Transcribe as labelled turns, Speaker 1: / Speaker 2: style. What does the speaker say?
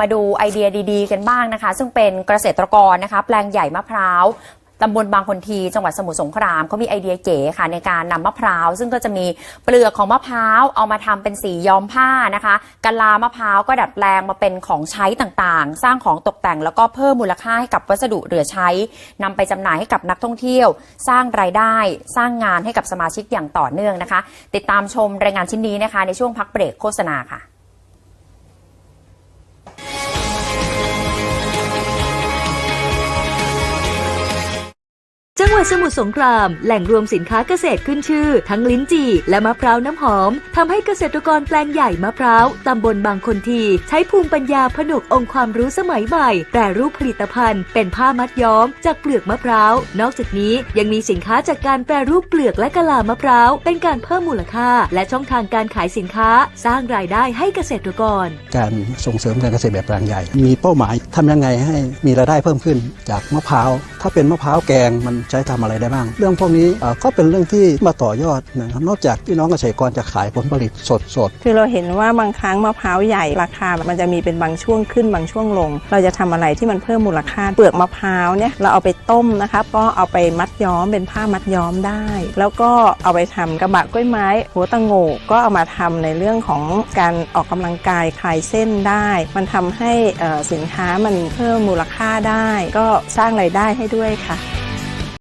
Speaker 1: มาดูไอเดียดีๆ กันบ้างนะคะ ซึ่งเป็นเกษตรกรนะคะ แปลงใหญ่มะพร้าวตำบลบางคนทีจังหวัดสมุทรสงครามเขามีไอเดียเก๋ค่ะในการนำมะพร้าว ซึ่งก็จะมีเปลือกของมะพร้าวเอามาทำเป็นสีย้อมผ้านะคะกะลามะพร้าวก็ดัดแปลงมาเป็นของใช้ต่างๆ สร้างของตกแต่งแล้วก็เพิ่มมูลค่าให้กับวัสดุเหลือใช้นำไปจำหน่ายให้กับนักท่องเที่ยว สร้างรายได้ สร้างงานให้กับสมาชิกอย่างต่อเนื่องนะคะ ติดตามชมรายงานชิ้นนี้นะคะ ในช่วงพักเบรกโฆษณาค่ะ
Speaker 2: วัดสมุทรสงคราม แหล่งรวมสินค้าเกษตรขึ้นชื่อ ทั้งลิ้นจี่และมะพร้าวน้ำหอมทำให้เกษตรกรแปลงใหญ่มะพร้าวตำบลบางคนที ใช้ภูมิปัญญาผนวกองค์ความรู้สมัยใหม่แปรรูปผลิตภัณฑ์ เป็นผ้ามัดย้อม จากเปลือกมะพร้าว นอกจากนี้ยังมีสินค้าจากการแปรรูปเปลือกและกะลามะพร้าวเป็นการเพิ่มมูลค่า และช่องทางการขายสินค้า สร้างรายได้ให้เกษตรกร
Speaker 3: การส่งเสริมการเกษตรแบบแปลงใหญ่ มีเป้าหมายทำยังไงให้มีรายได้เพิ่มขึ้นจากมะพร้าว ถ้าเป็นมะพร้าวแกงมันใช้ทำอะไรได้บ้าง เรื่องพวกนี้ก็เป็นเรื่องที่มาต่อยอดนะครับนอกจากที่น้องเกษตรกรจะขายผลผลิตสดสด
Speaker 4: คือเราเห็นว่าบางครั้งมะพร้าวใหญ่ราคา มันจะมีเป็นบางช่วงขึ้นบางช่วงลง เราจะทำอะไรที่มันเพิ่มมูลค่าเปลือกมะพร้าวเนี่ยเราเอาไปต้มนะคะก็เอาไปมัดย้อมเป็นผ้ามัดย้อมได้ แล้วก็เอาไปทำกระบะกล้วยไม้ หัวตะโงกก็เอามาทำในเรื่องของการออกกำลังกายคลายเส้นได้ มันทำให้สินค้ามันเพิ่มมูลค่าได้ ก็สร้างรายได้ให้ด้วยค่ะ